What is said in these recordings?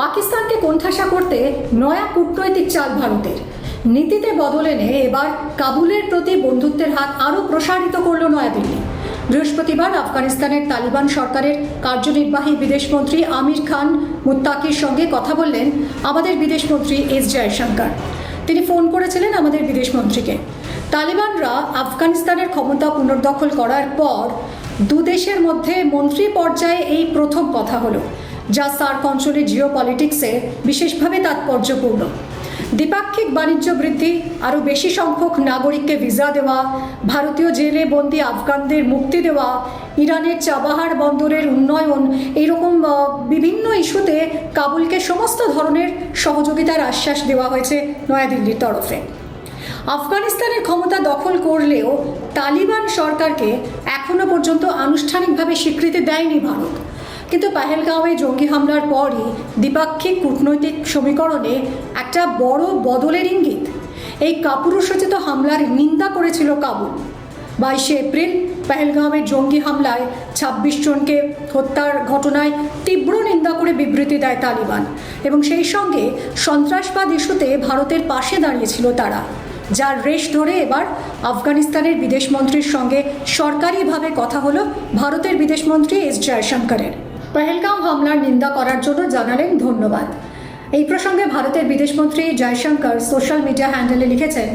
পাকিস্তানকে কোণঠাসা করতে নয়া কূটনৈতিক চাল ভারতের। নীতিতে বদল এনে এবার কাবুলের প্রতি বন্ধুত্বের হাত আরও প্রসারিত করল নয়াদিল্লি। বৃহস্পতিবার আফগানিস্তানের তালিবান সরকারের কার্যনির্বাহী বিদেশমন্ত্রী আমির খান মুত্তাকির সঙ্গে কথা বললেন আমাদের বিদেশমন্ত্রী এস জয়শঙ্কর। তিনি ফোন করেছিলেন আমাদের বিদেশমন্ত্রীকে। তালিবানরা আফগানিস্তানের ক্ষমতা পুনর্দখল করার পর দু দেশের মধ্যে মন্ত্রী পর্যায়ে এই প্রথম কথা হলো। যা সার্ক অঞ্চলে জিও পলিটিক্সে বিশেষভাবে তাৎপর্যপূর্ণ। দ্বিপাক্ষিক বাণিজ্য বৃদ্ধি, আরও বেশি সংখ্যক নাগরিককে ভিসা দেওয়া, ভারতীয় জেলে বন্দি আফগানদের মুক্তি দেওয়া, ইরানের চাবাহার বন্দরের উন্নয়ন, এরকম বিভিন্ন ইস্যুতে কাবুলকে সমস্ত ধরনের সহযোগিতার আশ্বাস দেওয়া হয়েছে নয়াদিল্লির তরফে। আফগানিস্তানের ক্ষমতা দখল করলেও তালিবান সরকারকে এখনও পর্যন্ত আনুষ্ঠানিকভাবে স্বীকৃতি দেয়নি ভারত। কিন্তু পাহেলগাঁওয়ে জঙ্গি হামলার পরই দ্বিপাক্ষিক কূটনৈতিক সমীকরণে একটা বড় বদলের ইঙ্গিত। এই কাপুরুষোচিত হামলার নিন্দা করেছিল কাবুল বাইশে এপ্রিল পেহেলগাঁওয়ের জঙ্গি হামলায় ছাব্বিশ জনকে হত্যার ঘটনায় তীব্র নিন্দা করে বিবৃতি দেয় তালিবান এবং সেই সঙ্গে সন্ত্রাসবাদ ইস্যুতে ভারতের পাশে দাঁড়িয়েছিল তারা, যার রেশ ধরে এবার আফগানিস্তানের বিদেশমন্ত্রীর সঙ্গে সরকারিভাবে কথা হলো ভারতের বিদেশমন্ত্রী এস জয়শঙ্করের। পেহেলগাঁও হামলার নিন্দা করার জন্য জানালেন ধন্যবাদ। এই প্রসঙ্গে ভারতের বিদেশমন্ত্রী জয়শঙ্কর সোশ্যাল মিডিয়া হ্যান্ডেলে লিখেছেন,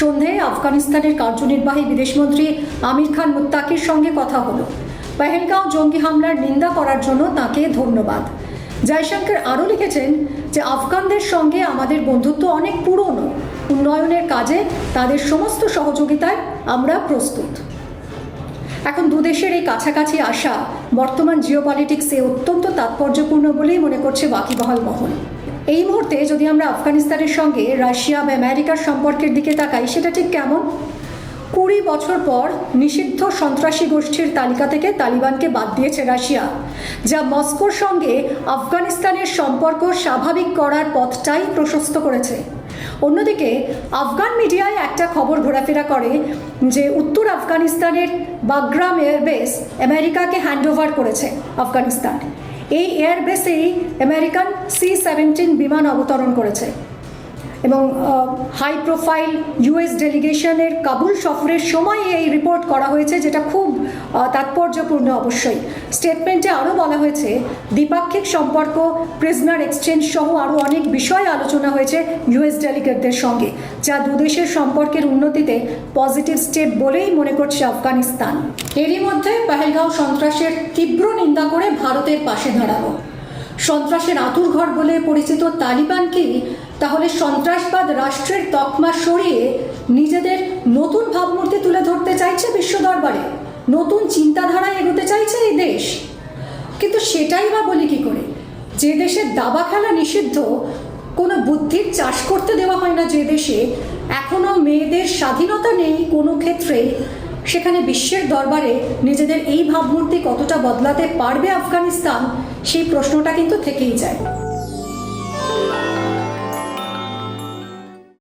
সন্ধে আফগানিস্তানের কার্যনির্বাহী বিদেশমন্ত্রী আমির খান মুত্তাকির সঙ্গে কথা হলো। পেহেলগাঁও জঙ্গি হামলার নিন্দা করার জন্য তাকে ধন্যবাদ। জয়শঙ্কর আরও লিখেছেন যে, আফগানদের সঙ্গে আমাদের বন্ধুত্ব অনেক পুরনো। উন্নয়নের কাজে তাদের সমস্ত সহযোগিতায় আমরা প্রস্তুত। এখন দুদেশের এই কাছাকাছি আসা বর্তমান জিওপলিটিক্সে অত্যন্ত তাৎপর্যপূর্ণ বলেই মনে করছে বাকিবহাল মহল। এই মুহূর্তে যদি আমরা আফগানিস্তানের সঙ্গে রাশিয়া বা আমেরিকার সম্পর্কের দিকে তাকাই, সেটা ঠিক কেমন? কুড়ি বছর পর নিষিদ্ধ সন্ত্রাসী গোষ্ঠীর তালিকা থেকে তালিবানকে বাদ দিয়েছে রাশিয়া, যা মস্কোর সঙ্গে আফগানিস্তানের সম্পর্ক স্বাভাবিক করার পথটাই প্রশস্ত করেছে। অন্যদিকে আফগান মিডিয়ায় একটা খবর ঘোরাফেরা করে যে উত্তর আফগানিস্তানের বাগ্রাম এয়ারবেস আমেরিকাকে হ্যান্ডওভার করেছে আফগানিস্তান। এই এয়ারবেসেই আমেরিকান সি সেভেন্টিন বিমান অবতরণ করেছে। এবং হাই প্রোফাইল ইউএস ডেলিগেশনের কাবুল সফরের সময় এই রিপোর্ট করা হয়েছে, যেটা খুব তাৎপর্যপূর্ণ অবশ্যই। স্টেটমেন্টে আরও বলা হয়েছে, দ্বিপাক্ষিক সম্পর্ক প্রিজনার এক্সচেঞ্জ সহ আরও অনেক বিষয় আলোচনা হয়েছে ইউএস ডেলিগেটদের সঙ্গে, যা দুদেশের সম্পর্কের উন্নতিতে পজিটিভ স্টেপ বলেই মনে করছে আফগানিস্তান। এরই মধ্যে, পেহেলগাঁও সন্ত্রাসের তীব্র নিন্দা করে ভারতের পাশে দাঁড়ানো সন্ত্রাসের আঁতুরঘর বলে পরিচিত তালিবানকেই তাহলে সন্ত্রাসবাদ রাষ্ট্রের তকমা সরিয়ে নিজেদের নতুন ভাবমূর্তি তুলে ধরতে চাইছে বিশ্ব দরবারে। নতুন চিন্তাধারায় এগোতে চাইছে এই দেশ। কিন্তু সেটাই বা বলি কি করে? যে দেশে দাবা খেলা নিষিদ্ধ, কোনো বুদ্ধির চাষ করতে দেওয়া হয় না যে দেশে। এখনও মেয়েদের স্বাধীনতা নেই কোনো ক্ষেত্রে। সেখানে বিশ্বের দরবারে নিজেদের এই ভাবমূর্তি কতটা বদলাতে পারবে আফগানিস্তান, সেই প্রশ্নটা কিন্তু থেকেই যায়।